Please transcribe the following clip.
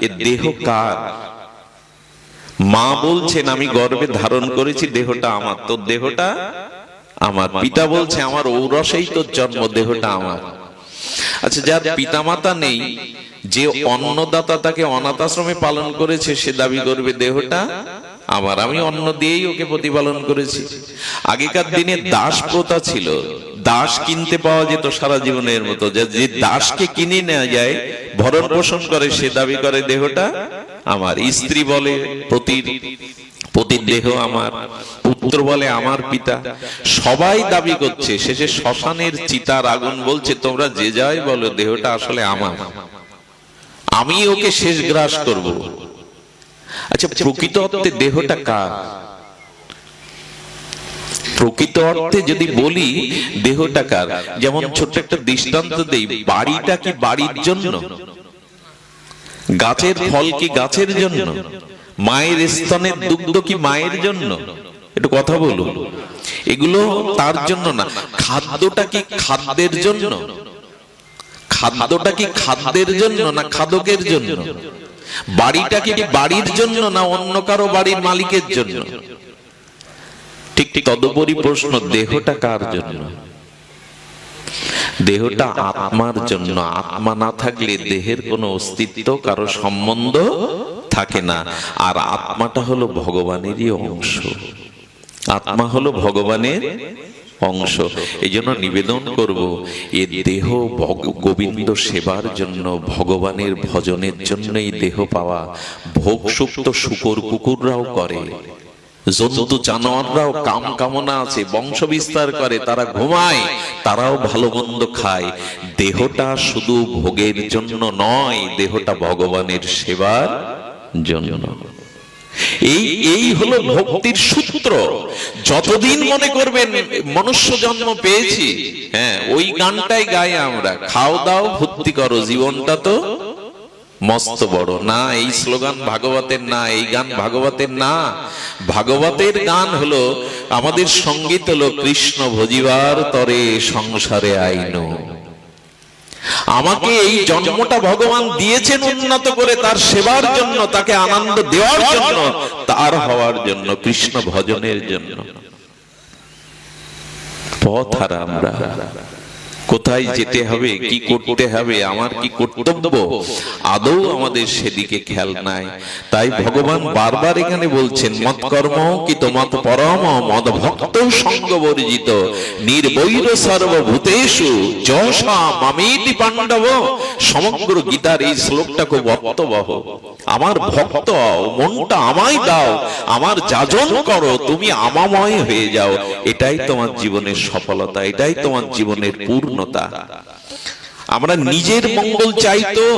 এ দেহ কার? মা বলছেন, আমি গর্ভে ধারণ করেছি, দেহটা আমার। তোর দেহটা আমার। পিতা বলছে, আমার ঔরসেই তোর জন্ম, দেহটা আমার। আচ্ছা যার পিতামাতা নেই, যে অন্নদাতা তাকে অনাথ আশ্রমে পালন করেছে, সে দাবি করবে, দেহটা আমার। আমি অন্ন দিয়েই ওকে প্রতিপালন করেছি। আগেকার দিনে দাস প্রথা ছিল। দাস কিনতে পাওয়া যেত সারা জীবনের মতো। যে দাসকে কিনে নেওয়া যায়, ভরণ পোষণ করে, সে দাবি করে, দেহটা আমার। স্ত্রী বলে প্রতি পতির দেহ আমার। পুত্র বলে, আমার পিতা। সবাই দাবি করছে। শেষে শ্মশানের চিতার আগুন বলছে, তোমরা যে যাই বলো, দেহটা আসলে আমার। আমি ওকে শেষ গ্রাস করব। আচ্ছা প্রকৃত অর্থে দেহটা কার? প্রকৃত অর্থে যদি বলি, দেহটা কার? যেমন ছোট্ট একটা দৃষ্টান্ত দেই, বাড়িটা কি বাড়ির জন্য? গাছের ফল কি গাছের জন্য? মায়ের স্তনের দুগ্ধ কি মায়ের জন্য? একটু কথা বলুন। এগুলো তার জন্য না, খাদ্যটা কি খাদ্যের জন্য? খাদ্যটা কি খাদ্যের জন্য না খাদকের জন্য? বাড়িটা কি বাড়ির জন্য না অন্য কারও বাড়ির মালিকের জন্য? ঠিক ঠিক তদুপরি প্রশ্ন, দেহটা কার জন্য? দেহটা আত্মার জন্য। আত্মা না থাকলে দেহের কোনো অস্তিত্ব, কারও সম্বন্ধ থাকে না। আর আত্মাটা হলো ভগবানেরই অংশ। আত্মা হলো ভগবানের অংশ। এই জন্য নিবেদন করব, এ দেহ গোবিন্দ সেবার জন্য, ভগবানের ভজনের জন্যই দেহ পাওয়া। ভোগ সুপ্ত শুকর কুকুররাও করে। জন্তু জানোয়াররাও কাম কামনা আছে বংশ বিস্তার করে, তারা ঘুমায়, তারাও ভালো মন্দ খায়। দেহটা শুধু ভোগের জন্য নয়, দেহটা ভগবানের সেবার জন্য। এই এই হলো ভক্তির সূত্র। যতদিন মনে করবেন, মনুষ্য জন্ম পেয়েছি হ্যাঁ ওই গানটাই গাই আমরা। খাও দাও, ভক্তি করো, জীবনটা তো মস্ত বড়। না, এই স্লোগান ভাগবতের না, এই গান ভাগবতের না। ভাগবতের গান হলো আমাদের সংগীত হলো কৃষ্ণ ভজিবার তরে সংসারে আইন। আমাকে এই জন্মটা ভগবান দিয়েছেন উন্নত করে, তার সেবার জন্য, তাকে আনন্দ দেওয়ার জন্য, তার হওয়ার জন্য, কৃষ্ণ ভজনের জন্য। পথ আর আমরা। কোথায় যেতে হবে কি করতে হবে আমার কি কর্তব্য? আদৌ আমাদের সেদিকে খেয়াল নাই। তাই ভগবান বারবার এখানে বলছেন মত কর্ম কি তোমাত পরম মদ ভক্ত সঙ্গ বর্জিত নির্বৈর সর্বভূতেষু যশা মামিতি পাণ্ডব সমগ্র গীতার এই শ্লোকটা খুব অর্থবহ আমার ভক্ত মনটা আমায় দাও আমার যাজন করো তুমি আমাময় হয়ে যাও। এটাই তোমার জীবনের সফলতা এটাই তোমার জীবনের পূর্ণতা। আমরা নিজের মঙ্গল চাই তো।